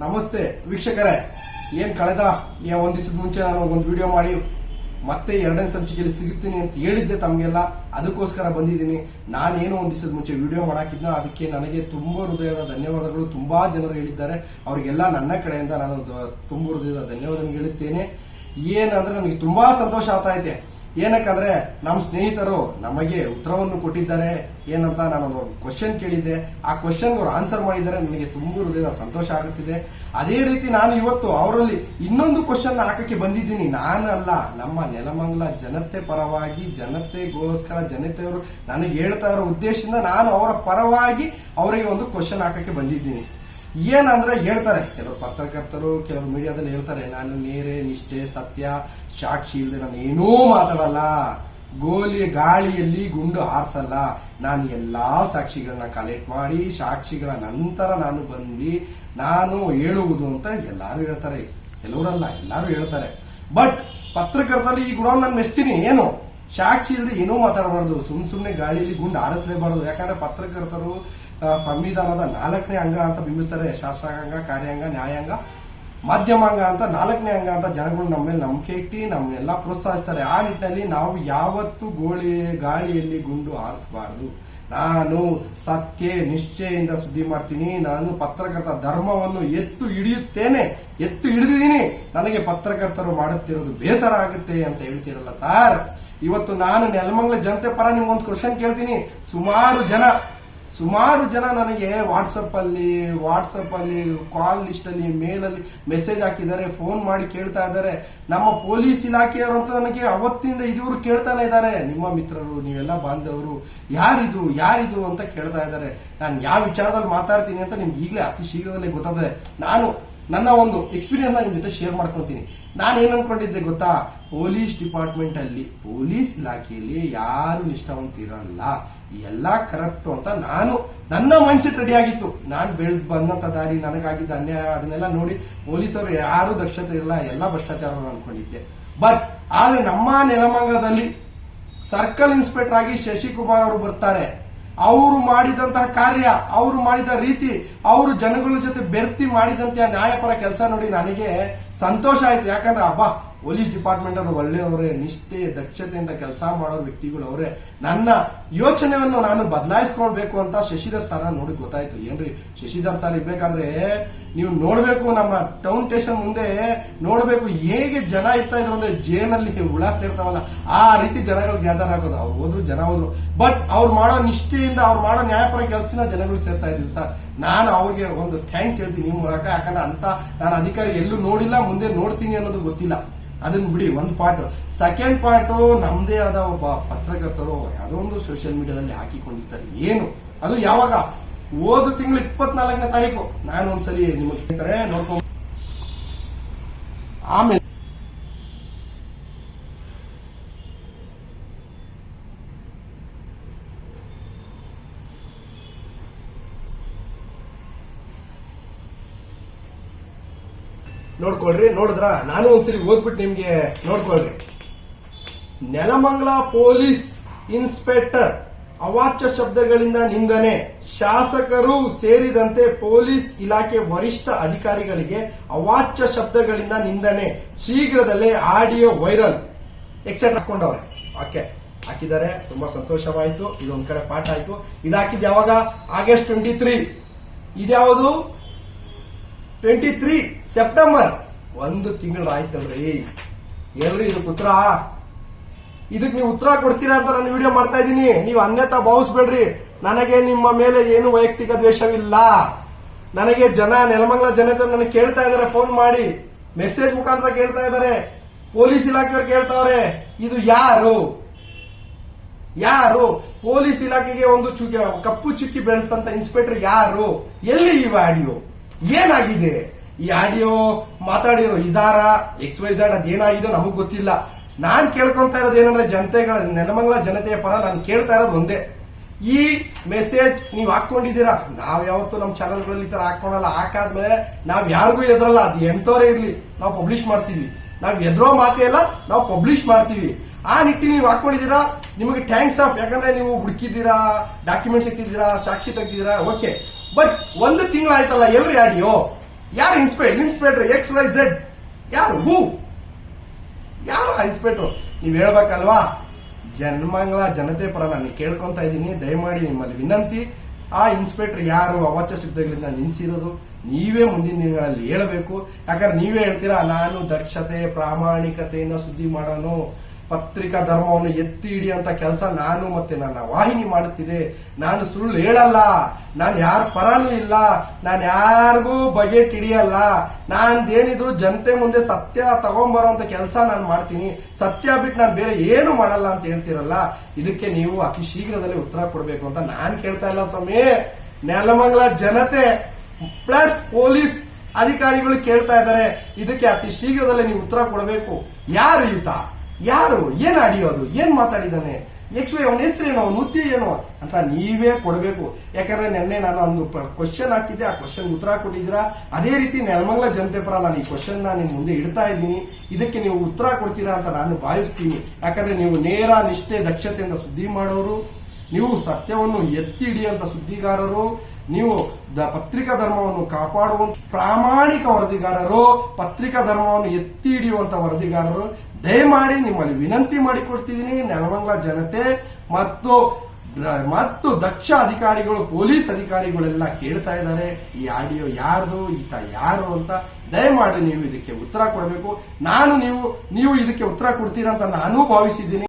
ನಮಸ್ತೆ ವೀಕ್ಷಕರೇ. ಏನ್ ಕಳೆದ ಒಂದ್ ದಿವಸದ ಮುಂಚೆ ನಾನು ಒಂದು ವಿಡಿಯೋ ಮಾಡಿ ಮತ್ತೆ ಎರಡನೇ ಸಂಚಿಕೆಯಲ್ಲಿ ಸಿಗುತ್ತೀನಿ ಅಂತ ಹೇಳಿದ್ದೆ ತಮಗೆಲ್ಲ. ಅದಕ್ಕೋಸ್ಕರ ಬಂದಿದ್ದೀನಿ. ನಾನೇನು ಒಂದು ದಿವಸದ ಮುಂಚೆ ವಿಡಿಯೋ ಮಾಡಾಕಿದ್ನ ಅದಕ್ಕೆ ನನಗೆ ತುಂಬಾ ಹೃದಯದ ಧನ್ಯವಾದಗಳು. ತುಂಬಾ ಜನರು ಹೇಳಿದ್ದಾರೆ. ಅವರಿಗೆಲ್ಲ ನನ್ನ ಕಡೆಯಿಂದ ನಾನು ತುಂಬ ಹೃದಯದ ಧನ್ಯವಾದ ಹೇಳುತ್ತೇನೆ. ಏನಂದ್ರೆ ನನಗೆ ತುಂಬಾ ಸಂತೋಷ ಆಗ್ತಾ ಐತೆ ಏನಕ್ಕಂದ್ರೆ ನಮ್ಮ ಸ್ನೇಹಿತರು ನಮಗೆ ಉತ್ತರವನ್ನು ಕೊಟ್ಟಿದ್ದಾರೆ ಏನಂತ ನಾನೊಂದು ಕ್ವಶನ್ ಕೇಳಿದ್ದೆ. ಆ ಕ್ವಶನ್ ಅವರು ಆನ್ಸರ್ ಮಾಡಿದ್ದಾರೆ, ನನಗೆ ತುಂಬ ಹೃದಯದ ಸಂತೋಷ ಆಗುತ್ತಿದೆ. ಅದೇ ರೀತಿ ನಾನು ಇವತ್ತು ಅವರಲ್ಲಿ ಇನ್ನೊಂದು ಕ್ವಶನ್ ಹಾಕಕ್ಕೆ ಬಂದಿದ್ದೀನಿ. ನಾನಲ್ಲ, ನಮ್ಮ ನೆಲಮಂಗಲ ಜನತೆ ಪರವಾಗಿ, ಜನತೆಗೋಸ್ಕರ ಜನತೆಯವರು ನನಗೆ ಹೇಳ್ತಾ ಇರೋ ಉದ್ದೇಶದಿಂದ ನಾನು ಅವರ ಪರವಾಗಿ ಅವರಿಗೆ ಒಂದು ಕ್ವಶನ್ ಹಾಕಕ್ಕೆ ಬಂದಿದ್ದೀನಿ. ಏನಂದ್ರೆ ಹೇಳ್ತಾರೆ. ಕೆಲವು ಪತ್ರಕರ್ತರು ಕೆಲವು ಮೀಡಿಯಾದಲ್ಲಿ ಹೇಳ್ತಾರೆ, ನಾನು ನೇರೆ, ನಿಷ್ಠೆ, ಸತ್ಯ, ಸಾಕ್ಷಿ ಇಲ್ಲದೆ ನಾನು ಏನೂ ಮಾತಾಡಲ್ಲ. ಗೋಲಿ ಗಾಳಿಯಲ್ಲಿ ಗುಂಡು ಹಾರಿಸಲ್ಲ. ನಾನು ಎಲ್ಲಾ ಸಾಕ್ಷಿಗಳನ್ನ ಕಲೆಕ್ಟ್ ಮಾಡಿ, ಸಾಕ್ಷಿಗಳ ನಂತರ ನಾನು ಬಂದು ನಾನು ಹೇಳುವುದು ಅಂತ ಎಲ್ಲಾರು ಹೇಳ್ತಾರೆ. ಕೆಲವರಲ್ಲ, ಎಲ್ಲಾರು ಹೇಳ್ತಾರೆ. ಬಟ್ ಪತ್ರಕರ್ತರಲ್ಲಿ ಈ ಗುಣವನ್ನು ನಾನು ಮೆಚ್ತೀನಿ. ಏನು? ಸಾಕ್ಷಿ ಇಲ್ಲದೆ ಏನೂ ಮಾತಾಡಬಾರ್ದು. ಸುಮ್ ಸುಮ್ನೆ ಗಾಳಿಯಲ್ಲಿ ಗುಂಡು ಆರಿಸಲೇಬಾರ್ದು. ಯಾಕಂದ್ರೆ ಪತ್ರಕರ್ತರು ಸಂವಿಧಾನದ ನಾಲ್ಕನೇ ಅಂಗ ಅಂತ ಬಿಂಬಿಸ್ತಾರೆ. ಶಾಸಕಾಂಗ, ಕಾರ್ಯಾಂಗ, ನ್ಯಾಯಾಂಗ, ಮಾಧ್ಯಮಾಂಗ ಅಂತ ನಾಲ್ಕನೇ ಅಂಗ ಅಂತ ಜನಗಳು ನಮ್ಮ ಮೇಲೆ ನಂಬಿಕೆ ಇಟ್ಟು ನಮ್ಮನ್ನೆಲ್ಲ ಪ್ರೋತ್ಸಾಹಿಸ್ತಾರೆ. ಆ ನಿಟ್ಟಿನಲ್ಲಿ ನಾವು ಯಾವತ್ತೂ ಗೋಳಿ, ಗಾಳಿಯಲ್ಲಿ ಗುಂಡು ಹಾರಿಸಬಾರ್ದು ನಾನು ಸತ್ಯ ನಿಶ್ಚಯದಿಂದ ಸುದ್ದಿ ಮಾಡ್ತೀನಿ. ನಾನು ಪತ್ರಕರ್ತ ಧರ್ಮವನ್ನು ಎತ್ತು ಹಿಡಿಯುತ್ತೇನೆ. ಎತ್ತು ಹಿಡಿದಿದ್ದೀನಿ. ನನಗೆ ಪತ್ರಕರ್ತರು ಮಾಡುತ್ತಿರೋದು ಬೇಸರ ಆಗುತ್ತೆ ಅಂತ ಹೇಳ್ತಿರಲ್ಲ, ಸರ್? ಇವತ್ತು ನಾನು ನೆಲಮಂಗಲ ಜನತೆ ಪರ ನಿಮ್ಗೊಂದು ಕ್ವಶನ್ ಕೇಳ್ತೀನಿ. ಸುಮಾರು ಜನ ಸುಮಾರು ಜನ ನನಗೆ ವಾಟ್ಸಪ್ ಅಲ್ಲಿ ವಾಟ್ಸಪ್ ಅಲ್ಲಿ ಕಾಲ್ ಲಿಸ್ಟ್ ಅಲ್ಲಿ ಮೇಲ್ ಅಲ್ಲಿ ಮೆಸೇಜ್ ಹಾಕಿದ್ದಾರೆ ಫೋನ್ ಮಾಡಿ ಕೇಳ್ತಾ ಇದ್ದಾರೆ. ನಮ್ಮ ಪೊಲೀಸ್ ಇಲಾಖೆಯವರು ಅಂತ ನನಗೆ ಅವತ್ತಿಂದ ಇದುವರು ಕೇಳ್ತಾನೆ ಇದ್ದಾರೆ. ನಿಮ್ಮ ಮಿತ್ರರು, ನೀವೆಲ್ಲ ಬಾಂಧವರು, ಯಾರಿದು ಯಾರಿದು ಅಂತ ಕೇಳ್ತಾ ಇದ್ದಾರೆ. ನಾನು ಯಾವ ವಿಚಾರದಲ್ಲಿ ಮಾತಾಡ್ತೀನಿ ಅಂತ ನಿಮ್ಗೆ ಈಗಲೇ ಅತಿ ಶೀಘ್ರದಲ್ಲೇ ಗೊತ್ತಾದೆ ನಾನು ನನ್ನ ಒಂದು ಎಕ್ಸ್ಪೀರಿಯನ್ಸ್ ನಿಮ್ಮ ಜೊತೆ ಶೇರ್ ಮಾಡ್ಕೊತೀನಿ. ನಾನು ಏನ್ ಅನ್ಕೊಂಡಿದ್ದೆ ಗೊತ್ತಾ? ಪೊಲೀಸ್ ಡಿಪಾರ್ಟ್ಮೆಂಟ್ ಅಲ್ಲಿ ಪೊಲೀಸ್ ಇಲಾಖೆಯಲ್ಲಿ ಯಾರು ನಿಷ್ಠಾವಂತಿರಲ್ಲ. ಎಲ್ಲಾ ಕರಪ್ಟು ಅಂತ ನಾನು ನನ್ನ ಮೈಂಡ್ ಸೆಟ್ ರೆಡಿ ಆಗಿತ್ತು. ನಾನು ಬೆಳೆದು ಬಂದಂತ ದಾರಿ ನನಗಾಗಿದ್ದ ಅನ್ಯಾಯ ಅದನ್ನೆಲ್ಲ ನೋಡಿ ಪೊಲೀಸರು ಯಾರು ದಕ್ಷತೆ ಇಲ್ಲ, ಎಲ್ಲ ಭ್ರಷ್ಟಾಚಾರ ಅನ್ಕೊಂಡಿದ್ದೆ. ಬಟ್ ಆದ್ರೆ ನಮ್ಮ ನೆಲಮಂಗದಲ್ಲಿ ಸರ್ಕಲ್ ಇನ್ಸ್ಪೆಕ್ಟರ್ ಆಗಿ ಶಶಿಕುಮಾರ್ ಅವರು ಬರ್ತಾರೆ. ಅವರು ಮಾಡಿದಂತಹ ಕಾರ್ಯ, ಅವರು ಮಾಡಿದ ರೀತಿ, ಅವರು ಜನಗಳ ಜೊತೆ ಬೆರ್ತಿ ಮಾಡಿದಂತಹ ನ್ಯಾಯಪರ ಕೆಲಸ ನೋಡಿ ನನಗೆ ಸಂತೋಷ ಆಯ್ತು. ಯಾಕಂದ್ರೆ ಅಬ್ಬಾ ಪೊಲೀಸ್ ಡಿಪಾರ್ಟ್ಮೆಂಟ್ ಅವರು ಒಳ್ಳೆಯವರೇ, ನಿಷ್ಠೆ, ದಕ್ಷತೆಯಿಂದ ಕೆಲಸ ಮಾಡೋ ವ್ಯಕ್ತಿಗಳು ಅವರೇ. ನನ್ನ ಯೋಚನೆಯನ್ನು ನಾನು ಬದಲಾಯಿಸ್ಕೊಳ್ಬೇಕು ಅಂತ ಶಶಿಧರ್ ಸರ್ ನೋಡಿ ಗೊತ್ತಾಯ್ತು. ಏನ್ರಿ, ಶಶಿಧರ್ ಸರ್ ಇರ್ಬೇಕಾದ್ರೆ ನೀವು ನೋಡ್ಬೇಕು ನಮ್ಮ ಟೌನ್ ಸ್ಟೇಷನ್ ಮುಂದೆ, ನೋಡ್ಬೇಕು ಹೇಗೆ ಜನ ಇರ್ತಾ ಇದ್ರು ಅಂದ್ರೆ ಜೇನಲ್ಲಿ ಹುಳ ಸೇರ್ತಾವಲ್ಲ, ಆ ರೀತಿ ಜನಗಳು ಗ್ಯಾದರ್ ಆಗೋದು. ಅವ್ರು ಹೋದ್ರು, ಜನ ಹೋದ್ರು. ಬಟ್ ಅವ್ರು ಮಾಡೋ ನಿಷ್ಠೆಯಿಂದ, ಅವ್ರು ಮಾಡೋ ನ್ಯಾಯಪರ ಕೆಲಸನ ಜನಗಳು ಸೇರ್ತಾ ಇದ್ರು ಸರ್. ನಾನು ಅವ್ರಿಗೆ ಒಂದು ಥ್ಯಾಂಕ್ಸ್ ಹೇಳ್ತೀನಿ ಮೂಲಕ. ಯಾಕಂದ್ರೆ ಅಂತ ನಾನು ಅಧಿಕಾರಿ ಎಲ್ಲೂ ನೋಡಿಲ್ಲ, ಮುಂದೆ ನೋಡ್ತೀನಿ ಅನ್ನೋದು ಗೊತ್ತಿಲ್ಲ. ಅದನ್ನ ಬಿಡಿ, ಒಂದು ಪಾರ್ಟ್ ಸೆಕೆಂಡ್ ಪಾರ್ಟ್ ನಮ್ದೇ ಆದ ಒಬ್ಬ ಪತ್ರಕರ್ತರು ಯಾವುದೋ ಒಂದು ಸೋಷಿಯಲ್ ಮೀಡಿಯಾದಲ್ಲಿ ಹಾಕಿಕೊಂಡಿರ್ತಾರೆ. ಏನು? ಅದು ಯಾವಾಗ? ಹೋದ ತಿಂಗಳು ಇಪ್ಪತ್ನಾಲ್ಕನೇ ತಾರೀಕು. ನಾನು ಒಂದ್ಸಲಿ ನಿಮಗೆ ನೋಡ್ಕೊಂಡು ಆಮೇಲೆ ನೋಡ್ಕೊಳ್ರಿ, ನೋಡಿದ್ರ? ನಾನು ಒಂದ್ಸರಿ ಓದ್ಬಿಟ್ಟು ನಿಮ್ಗೆ ನೋಡ್ಕೊಳ್ರಿ. ನೆಲಮಂಗಲ ಪೊಲೀಸ್ ಇನ್ಸ್ಪೆಕ್ಟರ್ ಅವಾಚ್ಯ ಶಬ್ದಗಳಿಂದ ನಿಂದನೆ. ಶಾಸಕರು ಸೇರಿದಂತೆ ಪೊಲೀಸ್ ಇಲಾಖೆ ವರಿಷ್ಠ ಅಧಿಕಾರಿಗಳಿಗೆ ಅವಾಚ್ಯ ಶಬ್ದಗಳಿಂದ ನಿಂದನೆ. ಶೀಘ್ರದಲ್ಲೇ ಆಡಿಯೋ ವೈರಲ್. ಎಕ್ಸೆಪ್ಟ್ ಹಾಕೊಂಡವ್ರೆ ಓಕೆ. ಹಾಕಿದ್ದಾರೆ. ತುಂಬಾ ಸಂತೋಷವಾಯಿತು. ಇದೊಂದ್ ಕಡೆ ಪಾಠ ಆಯ್ತು. ಇದಾಕಿದ್ ಯಾವಾಗ? August twenty three. ಇದ್ಯಾವುದು? Twenty three. ಸೆಪ್ಟೆಂಬರ್ ಒಂದು ತಿಂಗಳು ಆಯ್ತಲ್ರಿ. ಎಲ್ರಿ ಇದಕ್ಕೆ ಉತ್ತರ? ಇದಕ್ಕೆ ನೀವು ಉತ್ತರ ಕೊಡ್ತೀರಾ ಅಂತ ನಾನು ವಿಡಿಯೋ ಮಾಡ್ತಾ ಇದ್ದೀನಿ. ನೀವು ಅನ್ಯತ ಭಾವಿಸ್ಬೇಡ್ರಿ. ನನಗೆ ನಿಮ್ಮ ಮೇಲೆ ಏನು ವೈಯಕ್ತಿಕ ದ್ವೇಷವಿಲ್ಲ. ನನಗೆ ಜನ, ನೆಲಮಂಗಲ ಜನತೆ ನನಗೆ ಕೇಳ್ತಾ ಇದಾರೆ ಫೋನ್ ಮಾಡಿ. ಮೆಸೇಜ್ ಮುಖಾಂತರ ಕೇಳ್ತಾ ಇದಾರೆ. ಪೊಲೀಸ್ ಇಲಾಖೆಯವರು ಕೇಳ್ತಾವ್ರೆ. ಇದು ಯಾರು? ಯಾರು? ಪೊಲೀಸ್ ಇಲಾಖೆಗೆ ಒಂದು ಚುಕ್ಕಿ, ಕಪ್ಪು ಚುಕ್ಕಿ ಬೆಳೆಸ್ತಂತ ಇನ್ಸ್ಪೆಕ್ಟರ್ ಯಾರು? ಎಲ್ಲಿ ಈ ಆಡಿಯೋ ಏನಾಗಿದೆ? ಈ ಆಡಿಯೋ ಮಾತಾಡಿರೋ ಇದಾರ ಎಕ್ಸ್ ವೈ ಝಡ್ ಅದೇನಾಗಿದೋ ನಮಗ್ ಗೊತ್ತಿಲ್ಲ. ನಾನ್ ಕೇಳ್ಕೊಂತ ಇರೋದು ಏನಂದ್ರೆ ಜನತೆಗಳ, ನೆಲಮಂಗಲ ಜನತೆಯ ಪರ ನಾನು ಕೇಳ್ತಾ ಇರೋದು ಒಂದೇ. ಈ ಮೆಸೇಜ್ ನೀವು ಹಾಕೊಂಡಿದ್ದೀರಾ ನಾವ್ ಯಾವತ್ತು ನಮ್ಮ ಚಾನೆಲ್ಗಳಲ್ಲಿ ಈ ತರ ಹಾಕೊಂಡಲ್ಲ ಹಾಕಾದ್ಮೇಲೆ ನಾವ್ ಯಾರಿಗೂ ಎದ್ರಲ್ಲ ಅದು ಎಂತವರೇ ಇರ್ಲಿ. ನಾವು ಪಬ್ಲಿಷ್ ಮಾಡ್ತೀವಿ. ನಾವ್ ಎದ್ರೋ ಮಾತೇ ಇಲ್ಲ, ನಾವು ಪಬ್ಲಿಷ್ ಮಾಡ್ತೀವಿ. ಆ ನಿಟ್ಟಿನ ನೀವು ಹಾಕೊಂಡಿದ್ದೀರಾ ನಿಮಗೆ ಥ್ಯಾಂಕ್ಸ್ ಆಫ್ ಯಾಕಂದ್ರೆ ನೀವು ಹುಡುಕಿದ್ದೀರಾ ಡಾಕ್ಯುಮೆಂಟ್ಸ್ ಇಟ್ಟಿದ್ದೀರಾ ಸಾಕ್ಷಿ ತೆಗ್ದಿದ್ದೀರಾ? ಓಕೆ ಬಟ್ ಒಂದು ತಿಂಗಳಾಯ್ತಲ್ಲ ಎಲ್ರಿ ಆಡಿಯೋ? ಯಾರು inspector inspector X Y Z ಯಾರು? ಹೂ ಯಾರು ಇನ್ಸ್ಪೆಕ್ಟರ್ ನೀವ್ ಹೇಳ್ಬೇಕಲ್ವಾ? ಜನ್ಮಂಗ್ಲ ಜನತೆ ಪರ ನಾನು ಕೇಳ್ಕೊಂತ ಇದ್ದೀನಿ. ದಯಮಾಡಿ ನಿಮ್ಮಲ್ಲಿ ವಿನಂತಿ. ಆ ಇನ್ಸ್ಪೆಕ್ಟರ್ ಯಾರು? ಅವಾಚ್ಯ ಶಬ್ದಗಳಿಂದ ನಿಲ್ಸಿರೋದು ನೀವೇ ಮುಂದಿನ ದಿನಗಳಲ್ಲಿ ಹೇಳಬೇಕು. ಯಾಕಂದ್ರೆ ನೀವೇ ಹೇಳ್ತೀರಾ, ನಾನು ದಕ್ಷತೆ, ಪ್ರಾಮಾಣಿಕತೆಯಿಂದ ಸುದ್ದಿ ಮಾಡೋನು. ಪತ್ರಿಕಾ ಧರ್ಮವನ್ನು ಎತ್ತಿ ಹಿಡಿಯುವಂತ ಕೆಲಸ ನಾನು ಮತ್ತೆ ನನ್ನ ವಾಹಿನಿ ಮಾಡುತ್ತಿದೆ. ನಾನು ಸುಳ್ಳು ಹೇಳಲ್ಲ. ನಾನು ಯಾರ ಪರನೂ ಇಲ್ಲ. ನಾನು ಯಾರಿಗೂ ಬಜೆಟ್ ಹಿಡಿಯಲ್ಲ. ನಾನ್ದೇನಿದ್ರು ಜನತೆ ಮುಂದೆ ಸತ್ಯ ತಗೊಂಬರೋಂತ ಕೆಲಸ ನಾನು ಮಾಡ್ತೀನಿ. ಸತ್ಯ ಬಿಟ್ಟು ನಾನು ಬೇರೆ ಏನು ಮಾಡಲ್ಲ ಅಂತ ಹೇಳ್ತಿರಲ್ಲ. ಇದಕ್ಕೆ ನೀವು ಅತಿ ಶೀಘ್ರದಲ್ಲಿ ಉತ್ತರ ಕೊಡಬೇಕು ಅಂತ ನಾನು ಕೇಳ್ತಾ ಇಲ್ಲ ಸ್ವಾಮಿ. ನೆಲಮಂಗಲ ಜನತೆ ಪ್ಲಸ್ ಪೊಲೀಸ್ ಅಧಿಕಾರಿಗಳು ಕೇಳ್ತಾ ಇದ್ದಾರೆ. ಇದಕ್ಕೆ ಅತಿ ಶೀಘ್ರದಲ್ಲೇ ನೀವು ಉತ್ತರ ಕೊಡಬೇಕು. ಯಾರು ಈತ? ಯಾರು? ಏನ್ ಅಡಿಯೋದು? ಏನ್ ಮಾತಾಡಿದಾನೆ ಎಕ್ಸ್ವೈ ಅವನ ಹೆಸರೇನು? ಅವನ ಹುದ್ದೆ ಏನು ಅಂತ ನೀವೇ ಕೊಡಬೇಕು. ಯಾಕಂದ್ರೆ ನಿನ್ನೆ ನಾನು ಒಂದು ಕ್ವಶನ್ ಹಾಕಿದ್ದೆ. ಆ ಕ್ವಶನ್ ಉತ್ತರ ಕೊಟ್ಟಿದ್ದೀರಾ? ಅದೇ ರೀತಿ ನೆಲಮಂಗಲ ಜನತೆ ಪರ ನಾನು ಈ ಕ್ವಶನ್ ನಿಮ್ಮ ಮುಂದೆ ಇಡ್ತಾ ಇದ್ದೀನಿ. ಇದಕ್ಕೆ ನೀವು ಉತ್ತರ ಕೊಡ್ತೀರಾ ಅಂತ ನಾನು ಭಾವಿಸ್ತೀನಿ. ಯಾಕಂದ್ರೆ ನೀವು ನೇರ ನಿಷ್ಠೆ ದಕ್ಷತೆಯಿಂದ ಸುದ್ದಿ ಮಾಡೋರು. ನೀವು ಸತ್ಯವನ್ನು ಎತ್ತಿ ಹಿಡಿಯುವಂತ ಸುದ್ದಿಗಾರರು. ನೀವು ಪತ್ರಿಕಾ ಧರ್ಮವನ್ನು ಕಾಪಾಡುವಂತ ಪ್ರಾಮಾಣಿಕ ವರದಿಗಾರರು, ಪತ್ರಿಕಾ ಧರ್ಮವನ್ನು ಎತ್ತಿ ಹಿಡಿಯುವಂತ ವರದಿಗಾರರು, ದಯಮಾಡಿ ನಿಮ್ಮಲ್ಲಿ ವಿನಂತಿ ಮಾಡಿಕೊಡ್ತಿದ್ದೀನಿ, ನೆಲಮಂಗಲ ಜನತೆ ಮತ್ತು ಮತ್ತು ದಕ್ಷ ಅಧಿಕಾರಿಗಳು, ಪೊಲೀಸ್ ಅಧಿಕಾರಿಗಳೆಲ್ಲ ಕೇಳ್ತಾ ಇದ್ದಾರೆ, ಈ ಆಡಿಯೋ ಯಾರ್ದು, ಈತ ಯಾರು ಅಂತ ದಯಮಾಡಿ ನೀವು ಇದಕ್ಕೆ ಉತ್ತರ ಕೊಡಬೇಕು. ನಾನು ನೀವು ನೀವು ಇದಕ್ಕೆ ಉತ್ತರ ಕೊಡ್ತೀರಾ ಅಂತ ನಾನು ಭಾವಿಸಿದ್ದೀನಿ.